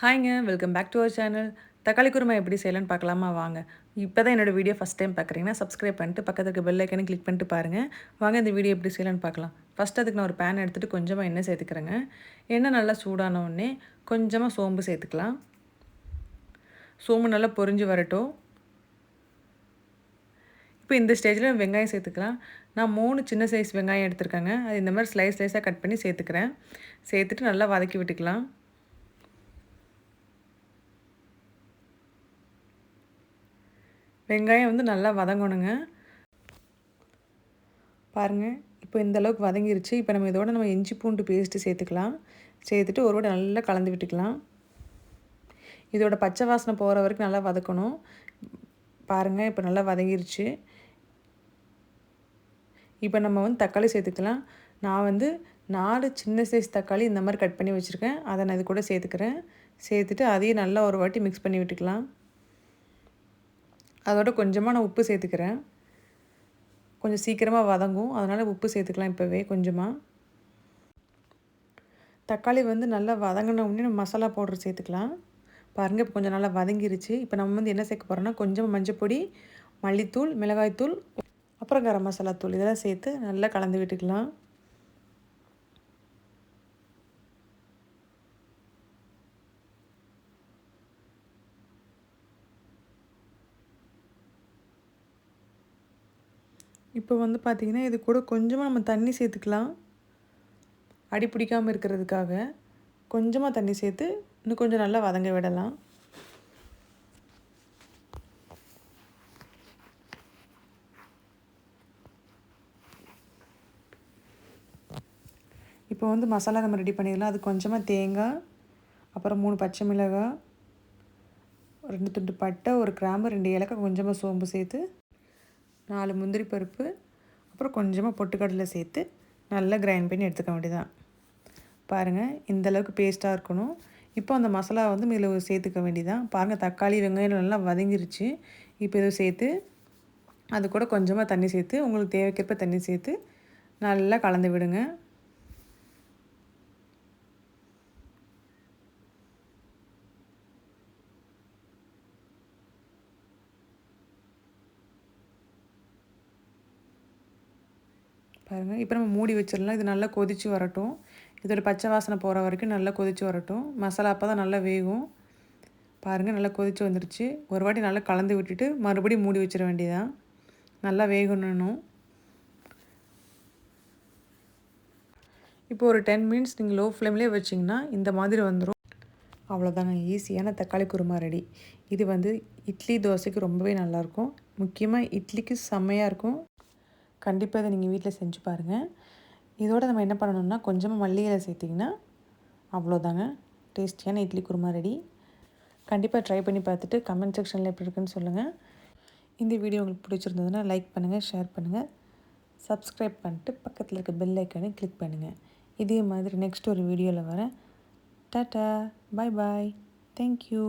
ஹாய்ங்க welcome back to our channel. தக்காளி குருமா எப்படி செய்யலான்னு பார்க்கலாமா? வாங்க. இப்போ தான் என்னோடய வீடியோ ஃபஸ்ட் டைம் பார்க்குறீங்கன்னா சப்ஸ்கிரைப் பண்ணிட்டு பக்கத்துக்கு பெல் ஐக்கனை கிளிக் பண்ணிட்டு பாருங்கள் வாங்க இந்த வீடியோ எப்படி செய்யலான்னு பார்க்கலாம். ஃபஸ்ட் அதுக்கு நான் ஒரு பேன் எடுத்துகிட்டு கொஞ்சமாக எண்ணெய் சேர்த்துக்கிறேங்க. எண்ணெய் நல்லா சூடான உடனே கொஞ்சமாக சோம்பு சேர்த்துக்கலாம். சோம்பு நல்லா பொரிஞ்சு வரட்டும். இப்போ இந்த ஸ்டேஜில் வெங்காயம் சேர்த்துக்கலாம். நான் மூணு சின்ன சைஸ் வெங்காயம் எடுத்துருக்கேங்க. அது இந்த மாதிரி ஸ்லைஸ் ஸ்லைஸாக கட் பண்ணி சேர்த்துக்கிறேன். சேர்த்துட்டு நல்லா வதக்கி விட்டுக்கலாம். வெங்காயம் வந்து நல்லா வதங்கணுங்க. பாருங்கள் இப்போ இந்த அளவுக்கு வதங்கிருச்சு. இப்போ நம்ம இதோட நம்ம இஞ்சி பூண்டு பேஸ்ட்டு சேர்த்துக்கலாம். சேர்த்துட்டு ஒரு வாட்டி நல்லா கலந்து விட்டுக்கலாம். இதோட பச்சை வாசனை போகிற வரைக்கும் நல்லா வதக்கணும். பாருங்கள் இப்போ நல்லா வதங்கிருச்சு. இப்போ நம்ம வந்து தக்காளி சேர்த்துக்கலாம். நான் வந்து நாலு சின்ன சைஸ் தக்காளி இந்த மாதிரி கட் பண்ணி வச்சுருக்கேன். அதை நான் இது கூட சேர்த்துக்கிறேன். சேர்த்துட்டு அதையும் நல்லா ஒரு வாட்டி மிக்ஸ் பண்ணி விட்டுக்கலாம். அதோட கொஞ்சமாக நான் உப்பு சேர்த்துக்கிறேன். கொஞ்சம் சீக்கிரமாக வதங்கும். அதனால் உப்பு சேர்த்துக்கலாம் இப்போவே கொஞ்சமாக தக்காளி வந்து நல்லா வதங்கின உடனே நம்ம மசாலா பவுடர் சேர்த்துக்கலாம். பாருங்கள் இப்போ கொஞ்சம் நல்லா வதங்கிருச்சு. இப்போ நம்ம வந்து என்ன சேர்க்க போகிறோம்னா கொஞ்சமாக மஞ்சப்பொடி மல்லித்தூள் மிளகாய்த்தூள் அப்புறம் கரம் மசாலா தூள் இதெல்லாம் சேர்த்து நல்லா கலந்து விட்டுக்கலாம். இப்போ வந்து பார்த்திங்கன்னா இது கூட கொஞ்சமாக நம்ம தண்ணி சேர்த்துக்கலாம். அடி பிடிக்காமல் இருக்கிறதுக்காக கொஞ்சமாக தண்ணி சேர்த்து இன்னும் கொஞ்சம் நல்லா வதங்க விடலாம். இப்போ வந்து மசாலா நம்ம ரெடி பண்ணிடலாம். அது கொஞ்சமாக தேங்காய் அப்புறம் மூணு பச்சை மிளகாய் ரெண்டு துண்டு பட்டை ஒரு கிராம்பு ரெண்டு ஏலக்காய் கொஞ்சமாக சோம்பு சேர்த்து நாலு முந்திரி பருப்பு அப்புறம் கொஞ்சமாக பொட்டுக்கடலை சேர்த்து நல்லா கிரைண்ட் பண்ணி எடுத்துக்க வேண்டியதான் பாருங்கள் இந்தளவுக்கு பேஸ்ட்டாக இருக்கணும். இப்போ அந்த மசாலா வந்து இதில் சேர்த்துக்க வேண்டியதான் பாருங்கள் தக்காளி வெங்காயம் நல்லா வதங்கிருச்சு. இப்போ இதை சேர்த்து அது கூட கொஞ்சமாக தண்ணி சேர்த்து உங்களுக்கு தேவைக்கேற்ப தண்ணி சேர்த்து நல்லா கலந்து விடுங்க. பாருங்கள் இப்போ நம்ம மூடி வச்சிடலாம். இது நல்லா கொதித்து வரட்டும். இதோட பச்சை வாசனை போகிற வரைக்கும் நல்லா கொதித்து வரட்டும். மசாலா அப்போ தான் நல்லா வேகும். பாருங்கள் நல்லா கொதித்து வந்துடுச்சு ஒரு வாட்டி நல்லா கலந்து விட்டுட்டு மறுபடியும் மூடி வச்சிட வேண்டியதான் நல்லா வேகணும் இப்போ ஒரு டென் மினிட்ஸ் நீங்கள் லோ ஃப்ளேம்லேயே வச்சிங்கன்னா இந்த மாதிரி வந்துடும் அவ்வளோதாங்க ஈஸியான தக்காளி குருமா ரெடி இது வந்து இட்லி தோசைக்கு ரொம்பவே நல்லாயிருக்கும் முக்கியமாக இட்லிக்கு செம்மையாக இருக்கும். கண்டிப்பாக இதை நீங்கள் வீட்டில் செஞ்சு பாருங்கள் இதோடு நம்ம என்ன பண்ணணும்னா கொஞ்சமாக மல்லிகளை சேர்த்திங்கன்னா அவ்வளோதாங்க டேஸ்டியான இட்லி குருமா ரெடி. கண்டிப்பாக ட்ரை பண்ணி பார்த்துட்டு கமெண்ட் செக்ஷனில் எப்படி இருக்குன்னு சொல்லுங்கள் இந்த வீடியோ உங்களுக்கு பிடிச்சிருந்ததுன்னா லைக் பண்ணுங்கள் ஷேர் பண்ணுங்கள் சப்ஸ்கிரைப் பண்ணிட்டு பக்கத்தில் இருக்க பெல் ஐக்கானே கிளிக் பண்ணுங்கள் இதே மாதிரி நெக்ஸ்ட் ஒரு வீடியோவில் வரேன். டாட்டா பாய் பாய் தேங்க்யூ